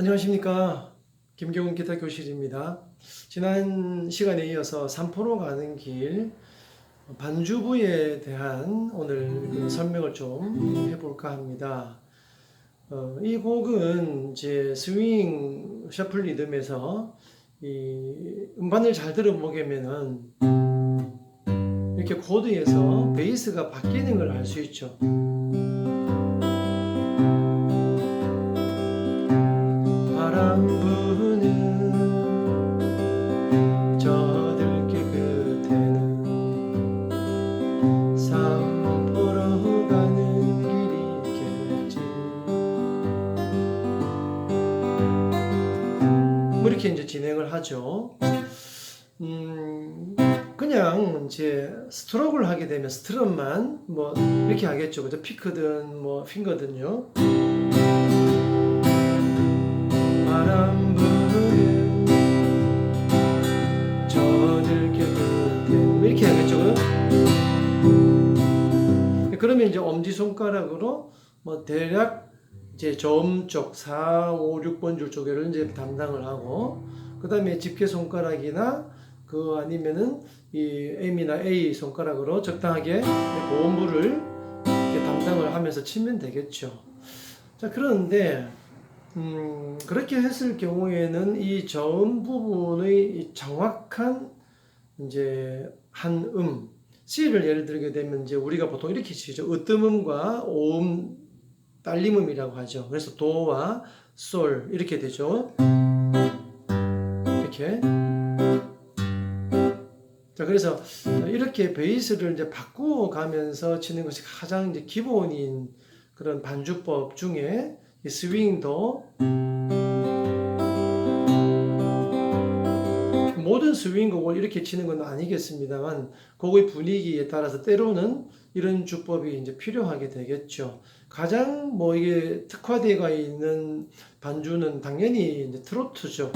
안녕하십니까. 김경훈 기타 교실입니다. 지난 시간에 이어서 삼포로 가는 길 반주부에 대한 오늘 그 설명을 좀 해볼까 합니다. 어, 이 곡은 이제 스윙 셔플 리듬에서 이 음반을 잘 들어보면은 이렇게 코드에서 베이스가 바뀌는 걸 알 수 있죠. 하죠. 음 그냥 이제 스트로크를 하게 되면 스트럼만 뭐 이렇게 하겠죠. 그죠? 피크든 뭐 핑거든요. 바람 이렇게 하겠죠. 그러면 이제 엄지 손가락으로 뭐 대략 이제 저음 쪽 4, 5, 6번 줄 쪽에를 이제 담당을 하고 그 다음에 집게 손가락이나 그 아니면은 이 M이나 A 손가락으로 적당하게 고음부를 담당을 하면서 치면 되겠죠. 자 그런데 음, 그렇게 했을 경우에는 이 저음 부분의 이 정확한 이제 한 음, C를 예를 들게 되면 이제 우리가 보통 이렇게 치죠. 으뜸음과 오음, 딸림음이라고 하죠. 그래서 도와 솔 이렇게 되죠. 이렇게. 자, 그래서 이렇게 베이스를 이제 바꾸어 가면서 치는 것이 가장 이제 기본인 그런 반주법 중에 이 스윙도 모든 스윙곡을 이렇게 치는 건 아니겠습니다만 곡의 분위기에 따라서 때로는 이런 주법이 이제 필요하게 되겠죠. 가장 뭐 이게 특화되어 있는 반주는 당연히 이제 트로트죠.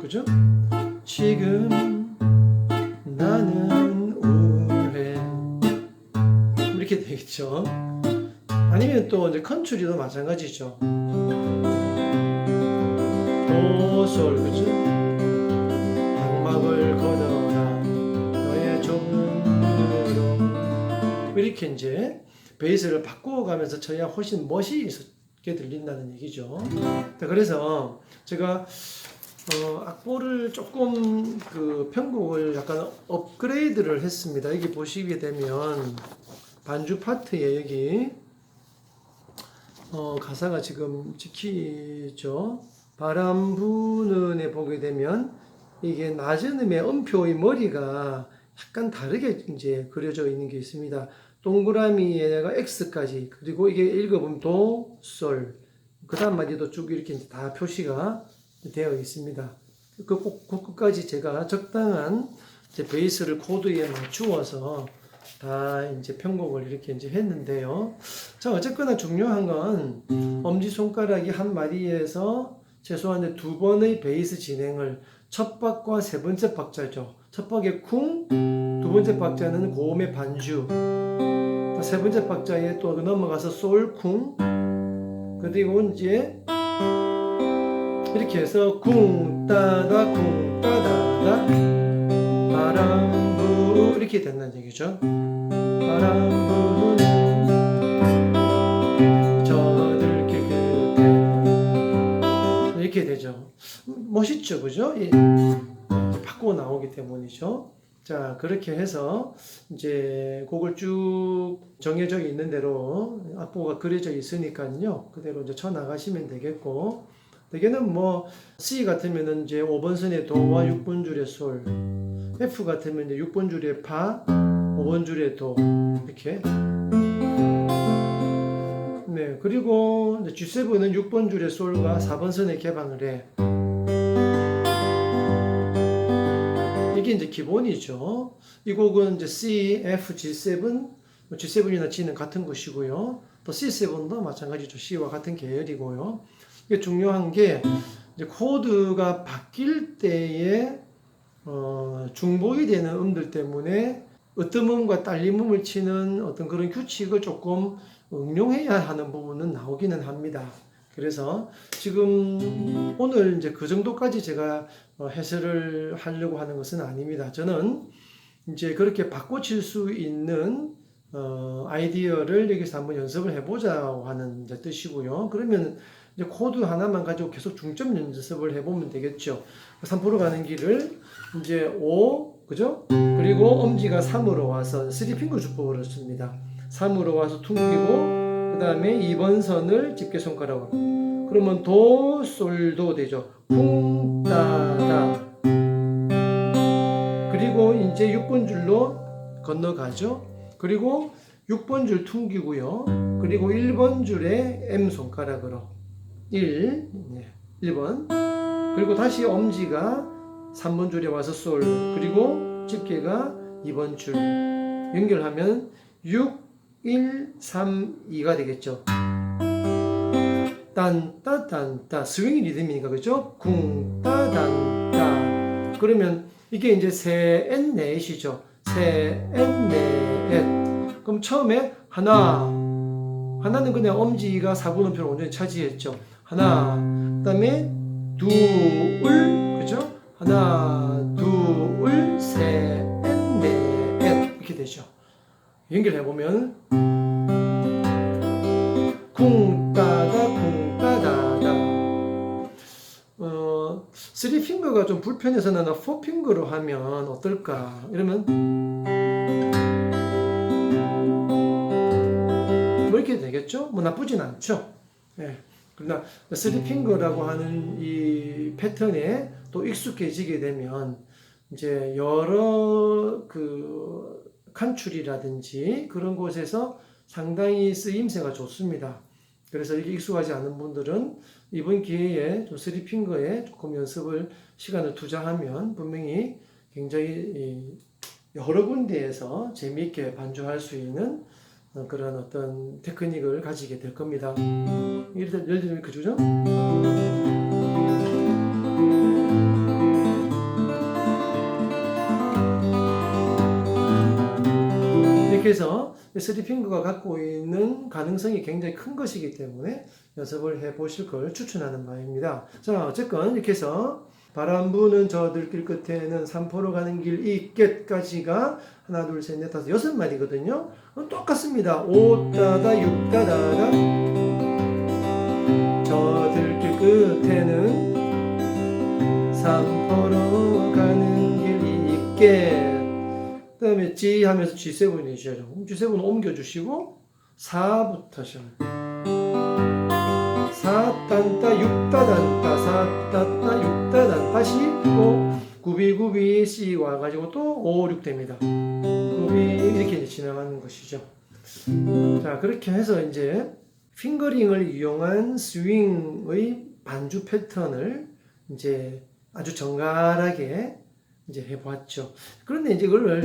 그죠? 지금 나는 우울해 이렇게 되겠죠. 아니면 또 이제 컨트리도 마찬가지죠. 도솔 그죠? 방막을 걷어라 너의 눈으로 이렇게 이제 베이스를 바꾸어 가면서 쳐야 훨씬 멋이 있게 들린다는 얘기죠. 자, 그래서 제가 어, 악보를 조금 그 편곡을 약간 업그레이드를 했습니다. 여기 보시게 되면 반주 파트에 여기 어, 가사가 지금 찍히죠. 바람 부는 에 보게 되면 이게 낮은 음의 음표의 머리가 약간 다르게 이제 그려져 있는 게 있습니다. 동그라미에다가 X까지 그리고 이게 읽어보면 도, 솔 그 다음 마디도 쭉 이렇게 다 표시가 되어 있습니다. 그 꼭- 그 끝까지 제가 적당한 이제 베이스를 코드에 맞추어서 다 이제 편곡을 이렇게 이제 했는데요. 자, 어쨌거나 중요한 건 엄지손가락이 한 마디에서 최소한 두 번의 베이스 진행을 첫 박과 세 번째 박자죠. 첫 박에 쿵, 두 번째 박자는 고음의 반주, 또세 번째 박자에 또 넘어가서 솔 쿵, 그리고 이제 이렇게 해서 쿵 따다 쿵 따다다 바람 부 이렇게 된다는 얘기죠. 바람 부는 저들길 끝에 이렇게 되죠. 멋있죠, 그죠? 이- 바꾸어 나오기 때문이죠. 자, 그렇게 해서 이제 곡을 쭉 정해져 있는 대로 악보가 그려져 있으니까요. 그대로 이제 쳐 나가시면 되겠고, 대개는 뭐 C 같으면은 이제 5번 선의 도와 6번 줄의 솔, F 같으면 이제 6번 줄의 파, 5번 줄의 도 이렇게. 네, 그리고 이제 G7은 6번 줄의 솔과 4번 선에 개방을 해. 이게 이제 기본이죠. 이 곡은 이제 C, F, G7, 뭐 G7이나 G는 같은 것이고요. 또 C7도 마찬가지죠. C와 같은 계열이고요. 이게 중요한 게 이제 코드가 바뀔 때에 어, 중복이 되는 음들 때문에 어떤 음과 딸림 음을 치는 어떤 그런 규칙을 조금 응용해야 하는 부분은 나오기는 합니다. 그래서 지금 오늘 이제 그 정도까지 제가 어, 해설을 하려고 하는 것은 아닙니다. 저는 이제 그렇게 바꿔칠 수 있는 어, 아이디어를 여기서 한번 연습을 해보자고 하는 뜻이고요. 그러면 이제 코드 하나만 가지고 계속 중점 연습을 해보면 되겠죠. 3% 가는 길을 이제 5, 그죠? 그리고 엄지가 3으로 와서 3핑거 주법을 씁니다. 3으로 와서 퉁기고, 그 다음에 2번 선을 집게 손가락으로. 그러면 도, 솔도 되죠. 쿵, 따, 다. 그리고 이제 6번 줄로 건너가죠. 그리고 6번 줄 퉁기고요. 그리고 1번 줄에 M 손가락으로 1, 네, 1번. 그리고 다시 엄지가 3번 줄에 와서 솔. 그리고 집게가 2번 줄. 연결하면 6, 1, 3, 2가 되겠죠. 딴따 딴따 스윙 리듬이니까 그죠? 쿵따단따 그러면 이게 이제 세앤 넷이죠. 세앤 넷. 그럼 처음에 하나 하나는 그냥 엄지가 4분음표를 완전히 차지했죠. 하나 그다음에 둘 그죠? 하나 둘셋넷 이렇게 되죠. 연결해 보면 쿵따다 쿵따다다 어, 3핑거가 좀 불편해서 나는 4핑거로 하면 어떨까 이러면 뭐 이렇게 되겠죠? 뭐 나쁘진 않죠. 예. 그러나 3핑거라고 하는 이 패턴에 또 익숙해지게 되면 이제 여러 그 칸출이라든지 그런 곳에서 상당히 쓰임새가 좋습니다. 그래서 이게 익숙하지 않은 분들은 이번 기회에 좀 3핑거에 조금 연습을 시간을 투자하면 분명히 굉장히 이 여러 군데에서 재미있게 반주할 수 있는 어, 그런 어떤 테크닉을 가지게 될 겁니다. 들면 예를 들면 그죠? 이렇게 해서 3핑거가 갖고 있는 가능성이 굉장히 큰 것이기 때문에 연습을 해 보실 걸 추천하는 바입니다. 자, 어쨌건 이렇게 해서 바람 부는 저 들길 끝에는 산포로 가는 길 이 끝까지가 하나, 둘, 셋, 넷, 다섯, 여섯 마디거든요. 똑같습니다. 오 따다, 육 따다다. 저 들길 끝에는 산포로 가는 길이 있게 그 다음에 G 하면서 G7이시죠. G7 옮겨주시고 4부터 시작. 4단따 6 따단따 4 따따 6 따단 다시 또 구비구비 C 와가지고 또 5, 6 됩니다. 이렇게 지나가는 것이죠. 자 그렇게 해서 이제 핑거링을 이용한 스윙의 반주 패턴을 이제 아주 정갈하게 이제 해봤죠. 그런데 이제 그걸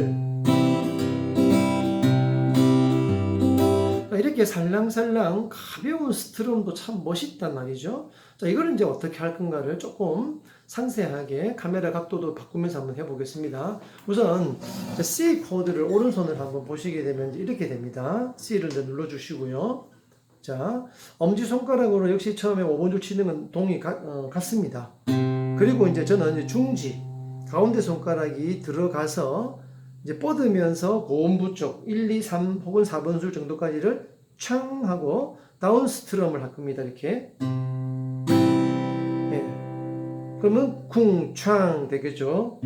이렇게 살랑살랑 가벼운 스트럼도 참 멋있단 말이죠. 자, 이걸 이제 어떻게 할 건가를 조금 상세하게 카메라 각도도 바꾸면서 한번 해보겠습니다. 우선 C 코드를 오른손을 한번 보시게 되면 이렇게 됩니다. C를 눌러주시고요. 자, 엄지손가락으로 역시 처음에 5번 줄 치는 건 동이 가, 어, 같습니다. 그리고 이제 저는 이제 중지, 가운데 손가락이 들어가서 이제 뻗으면서 고음부 쪽 1, 2, 3 혹은 4번 줄 정도까지를 창 하고 다운 스트럼을 할 겁니다. 이렇게. 예. 그러면 쿵창 되겠죠.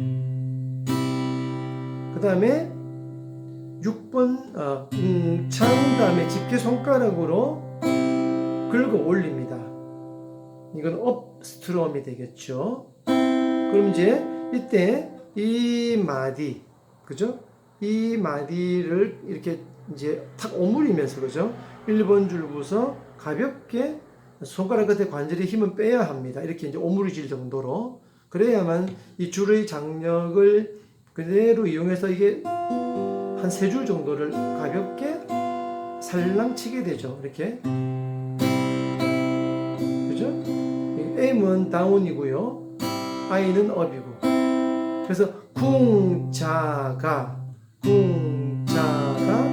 그 다음에 6번 어, 쿵창 다음에 집게 손가락으로 긁어 올립니다. 이건 업 스트럼이 되겠죠. 그럼 이제 이때 이 마디, 그죠? 이 마디를 이렇게 이제 탁 오므리면서, 그죠? 1번 줄부서 가볍게 손가락 끝에 관절의 힘은 빼야 합니다. 이렇게 이제 오므리질 정도로. 그래야만 이 줄의 장력을 그대로 이용해서 이게 한 세 줄 정도를 가볍게 살랑 치게 되죠. 이렇게. 그죠? M은 다운이고요. I는 업이고. 그래서 쿵자가 쿵자가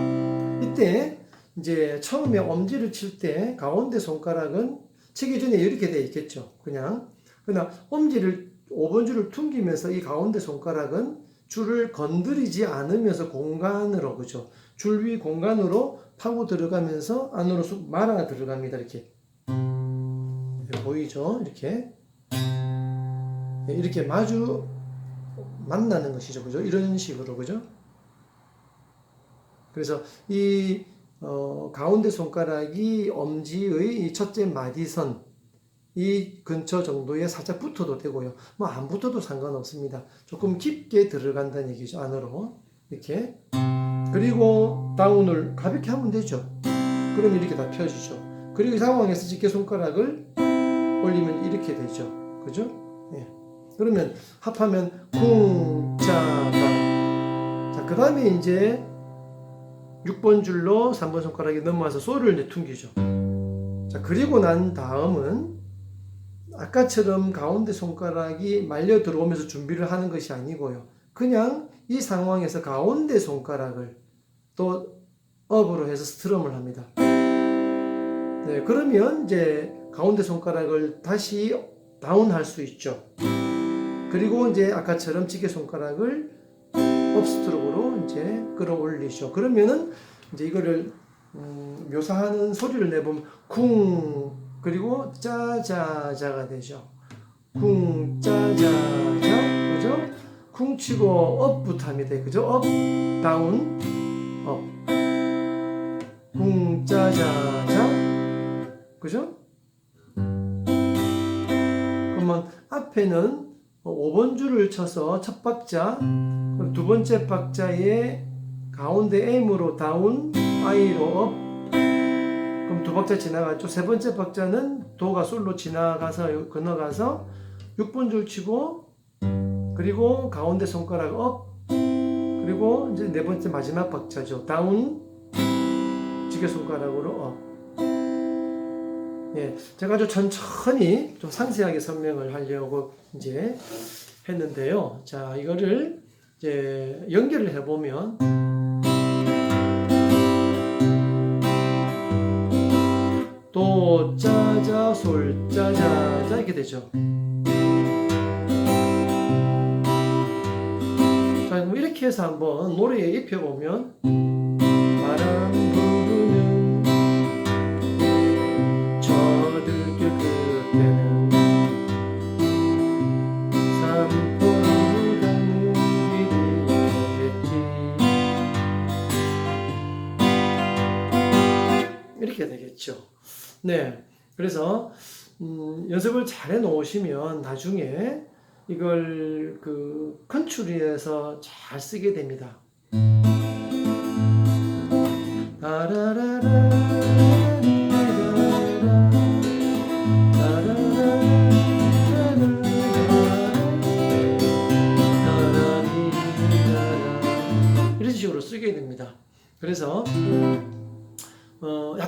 이때 이제 처음에 엄지를 칠 때 가운데 손가락은 치기 전에 이렇게 돼 있겠죠. 그냥. 그러나 엄지를 5번 줄을 퉁기면서 이 가운데 손가락은 줄을 건드리지 않으면서 공간으로 그죠. 줄 위 공간으로 파고 들어가면서 안으로 쑥 말아 들어갑니다. 이렇게. 이렇게 보이죠? 이렇게. 네, 이렇게 마주 만나는 것이죠. 그죠? 이런 식으로 그죠? 그래서 이 어, 가운데 손가락이 엄지의 이 첫째 마디선 이 근처 정도에 살짝 붙어도 되고요. 뭐 안 붙어도 상관없습니다. 조금 깊게 들어간다는 얘기죠. 안으로 이렇게 그리고 다운을 가볍게 하면 되죠. 그럼 이렇게 다 펴지죠. 그리고 이 상황에서 집게 손가락을 올리면 이렇게 되죠. 그죠? 예. 그러면 합하면 쿵짜가 자, 그 다음에 이제 6번 줄로 3번 손가락에 넘어와서 소를 이제 퉁기죠. 자, 그리고 난 다음은 아까처럼 가운데 손가락이 말려 들어오면서 준비를 하는 것이 아니고요. 그냥 이 상황에서 가운데 손가락을 또 업으로 해서 스트럼을 합니다. 네, 그러면 이제 가운데 손가락을 다시 다운할 수 있죠. 그리고 이제 아까처럼 지게 손가락을 업스트로크로 이제 끌어올리죠. 그러면은 이제 이거를 음, 묘사하는 소리를 내보면 쿵 그리고 짜자자가 되죠. 쿵 짜자자 그죠? 쿵 치고 업부터 합니다. 그죠? 업 다운 업. 쿵 짜자자 그죠? 그러면 앞에는 5번 줄을 쳐서 첫 박자 두 번째 박자에 가운데 M으로 다운 I로 업 그럼 두 박자 지나갔죠. 세 번째 박자는 도가 솔로 지나가서 건너가서 6번 줄 치고 그리고 가운데 손가락 업 그리고 이제 네 번째 마지막 박자죠. 다운 지게 손가락으로 업. 예, 제가 아주 천천히 좀 상세하게 설명을 하려고 이제 했는데요. 자, 이거를 이제 연결을 해보면 도 짜자 솔 짜자자 이렇게 되죠. 자, 그럼 이렇게 해서 한번 노래에 입혀보면 바람 부 네, 그래서 음, 연습을 잘 해 놓으시면 나중에 이걸 그 컨츄리에서 잘 쓰게 됩니다. 이런 식으로 쓰게 됩니다. 그래서 어,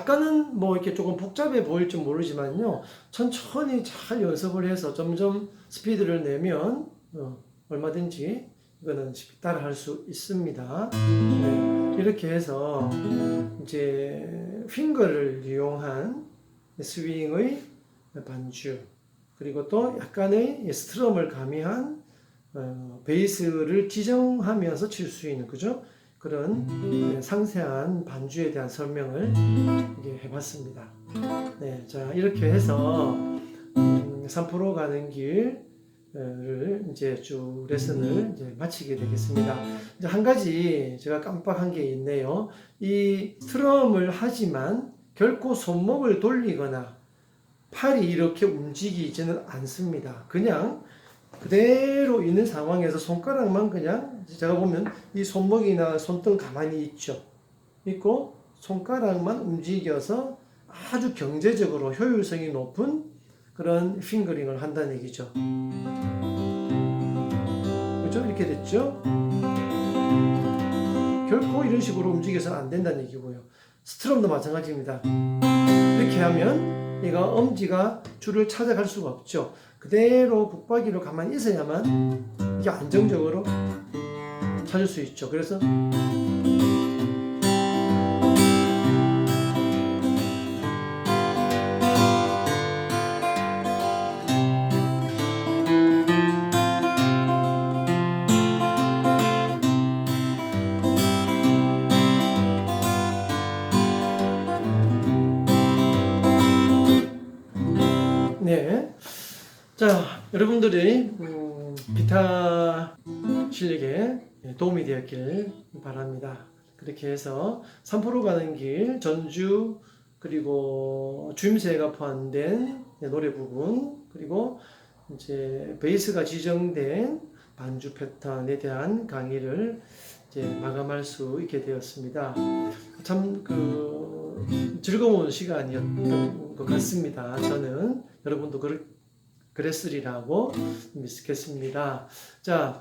약간은 뭐 이렇게 조금 복잡해 보일지 모르지만요. 천천히 잘 연습을 해서 점점 스피드를 내면 어, 얼마든지 이거는 따라 할 수 있습니다. 네, 이렇게 해서 이제 핑거를 이용한 스윙의 반주 그리고 또 약간의 스트럼을 가미한 어, 베이스를 지정하면서 칠 수 있는 그죠? 그런 네, 상세한 반주에 대한 설명을 해봤습니다. 네, 자 이렇게 해서 음, 3프로 가는 길을 이제 쭉 레슨을 이제 마치게 되겠습니다. 이제 한 가지 제가 깜빡한 게 있네요. 이 스트럼을 하지만 결코 손목을 돌리거나 팔이 이렇게 움직이지는 않습니다. 그냥 그대로 있는 상황에서 손가락만 그냥 제가 보면 이 손목이나 손등 가만히 있죠. 있고 손가락만 움직여서 아주 경제적으로 효율성이 높은 그런 핑거링을 한다는 얘기죠. 그죠? 이렇게 됐죠? 결코 이런 식으로 움직여서는 안 된다는 얘기고요. 스트럼도 마찬가지입니다. 이렇게 하면 얘가 엄지가 줄을 찾아갈 수가 없죠. 그대로 북박이로 가만히 있어야만 이게 안정적으로 찾을 수 있죠. 그래서 여러분들이 음, 기타 실력에 도움이 되었길 바랍니다. 그렇게 해서 삼포로 가는 길, 전주, 그리고 주임새가 포함된 노래 부분, 그리고 이제 베이스가 지정된 반주 패턴에 대한 강의를 이제 마감할 수 있게 되었습니다. 참 그 즐거운 시간이었던 것 같습니다. 저는 여러분도 그렇, 그랬으리라고 믿겠습니다. 자,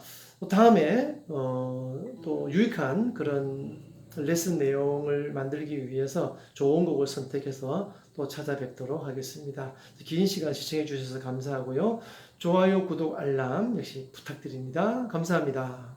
다음에 어, 또 유익한 그런 레슨 내용을 만들기 위해서 좋은 곡을 선택해서 또 찾아뵙도록 하겠습니다. 긴 시간 시청해 주셔서 감사하고요. 좋아요, 구독, 알람 역시 부탁드립니다. 감사합니다.